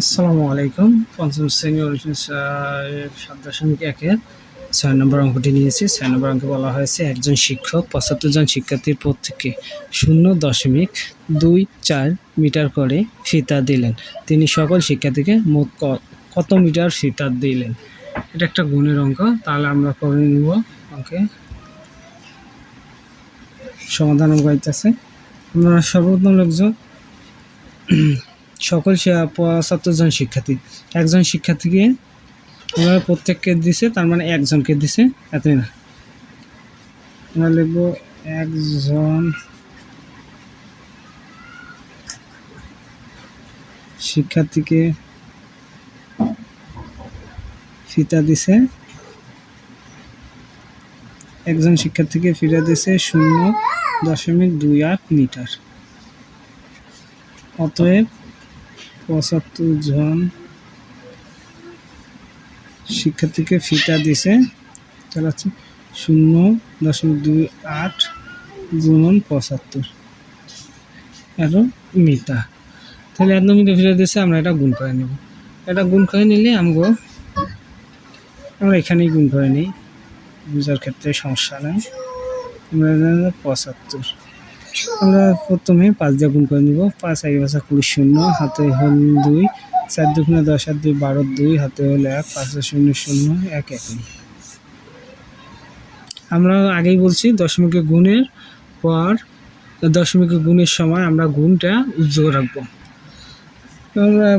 আসসালামু আলাইকুম। পঞ্চম শ্রেণি অনুষ্ঠিত সাত দশমিক একের ছয় নম্বর অঙ্কটি নিয়েছি। ছয় নম্বর অঙ্কে বলা হয়েছে একজন শিক্ষক পঁচাত্তর জন শিক্ষার্থীর প্রত্যেককে শূন্য দশমিক দুই চার মিটার করে ফিতা দিলেন। তিনি সকল শিক্ষার্থীকে মোট কত মিটার ফিতা দিলেন? এটা একটা গুণের অঙ্ক। তাহলে আমরা করে নিব অঙ্কে। সমাধান অঙ্ক আছে আমরা সর্বপ্রথম লোকজন সকল পঁচাত্তর জন শিক্ষার্থী। একজন শিক্ষার্থীকে আমরা প্রত্যেককে দিছে, তার মানে একজনকে দিছে, এতই না। আমরা লিখব একজন শিক্ষার্থীকে ফিতা দিছে। একজন শিক্ষার্থীকে ফিতা দিছে শূন্য দশমিক দুই আট মিটার। অতএব পঁচাত্তর জন শিক্ষার্থীকে ফিতা দিছে। তাহলে হচ্ছে শূন্য দশমিক দুই আট গুণন পঁচাত্তর। এত মিটা তাহলে এত মিটার ফিরে দিছে, আমরা এটা গুণ করে নেব। এটা গুণ করে নিলে আমগো, আমরা এখানেই গুণ করে নিই। বুঝার ক্ষেত্রে সমস্যা নেই। আমরা পঁচাত্তর। আমরা প্রথমে পাঁচ দিয়ে গুণ করে নিব। পাঁচ, এক বাসা কুড়ি, শূন্য, হাতে হল দুই, চার দুগুণে দশ আর দুই, বারো, দুই, হাতে হল এক, পাঁচে শূন্য শূন্য, এক এক। আমরা আগেই বলছি দশমিকে গুণের পর, দশমিকে গুণের সময় আমরা গুণটা উজ্জ্বল রাখব।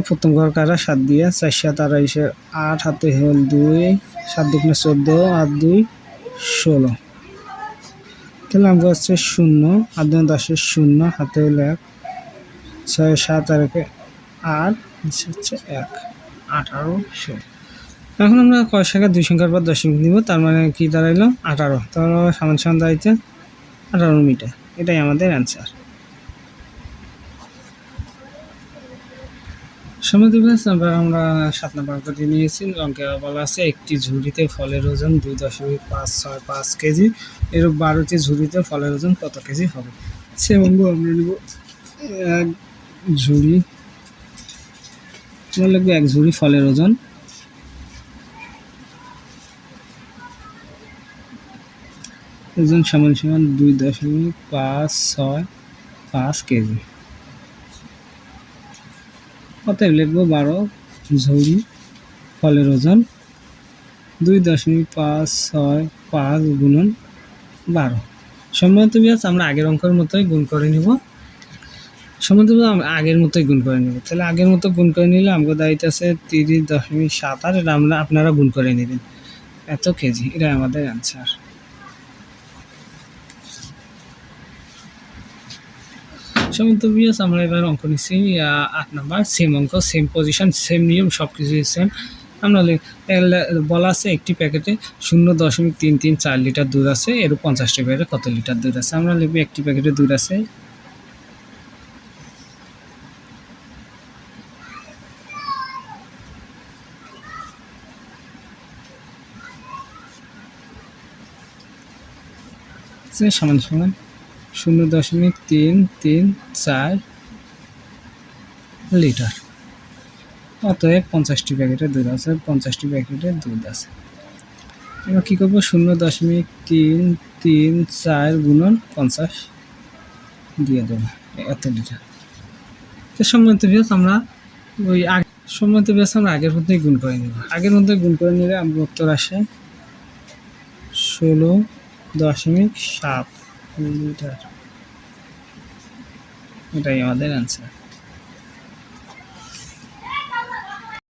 প্রথম ঘর কারা সাত দিয়ে, চার, সাত আড়াইশে আট, হাতে হল দুই, সাত, দুগুণে চোদ্দ, আট, দুই, ষোলো। আমরা হচ্ছে শূন্য, আট দুই দশের শূন্য, হাতে হলো এক, ছয়, সাত, আর একে আট হচ্ছে এক, আঠারো, ষোলো। এখন আমরা কয় সংখ্যা দুই সংখ্যার পর দশমিক দিব তার মানে কি দাঁড়াইলো? আঠারো। তাহলে সামান সামান দাঁড়াইছে আঠারো মিটার। এটাই আমাদের অ্যান্সার সমিতি এবার আমরা সাত নম্বর অঙ্কটি নিয়েছি। অঙ্কে বলা আছে, একটি ঝুড়িতে ফলের ওজন দুই দশমিক পাঁচ ছয় পাঁচ কেজি। এরূপ বারোটি ঝুড়িতে ফলের ওজন কত কেজি হবে? সে অঙ্গ আমরা নেব এক ঝুড়ি। আমরা লিখব এক ঝুড়ি ফলের ওজন। ওজন সমান সমান দুই দশমিক পাঁচ ছয় পাঁচ কেজি। অতএব লিখব বারো ঝুড়ি ফলের ওজন দুই দশমিক পাঁচ ছয় পাঁচ গুণন বারো। সম্ভবত বিয়াস আমরা আগের অঙ্কের মতোই গুণ করে নিব। সম্ভবত আমরা আগের মতোই গুণ করে নিব। তাহলে আগের মতো গুণ করে নিলে আমাকে দায়িত্ব আছে তিরিশ দশমিক সাত আট, এটা আমরা আপনারা গুণ করে নেবেন। এত কেজি এটা আমাদের অ্যান্সার সমস্ত বিয়াস, আমরা এবার অঙ্ক নিচ্ছি আট নাম্বার সেম অঙ্ক সেম পজিশন সেম নিয়ম সব কিছুই সেম আমরা বলা আছে, একটি প্যাকেটে শূন্য দশমিক তিন তিন চার লিটার দুধ আছে এর পঞ্চাশটি প্যাকেটে কত লিটার দুধ আছে? আমরা লিখব একটি প্যাকেটে দুধ আছে। সমান সমান। শূন্য দশমিক তিন তিন চার লিটার। অতএব পঞ্চাশটি প্যাকেটের দুধ আছে, পঞ্চাশটি প্যাকেটের দুধ আছে। আমরা কী করব? শূন্য দশমিক তিন তিন, চার গুণন পঞ্চাশ দিয়ে দেবো এত লিটার। তো সম্মত বিয়াস আমরা ওই আগে সম্মত বিয়াস আমরা আগের মধ্যেই গুণ করে নেব। আগের মধ্যে গুণ করে নিলে আমরা উত্তর আসে ষোলো দশমিক সাত। লিটার এটাই আমাদের অ্যান্সার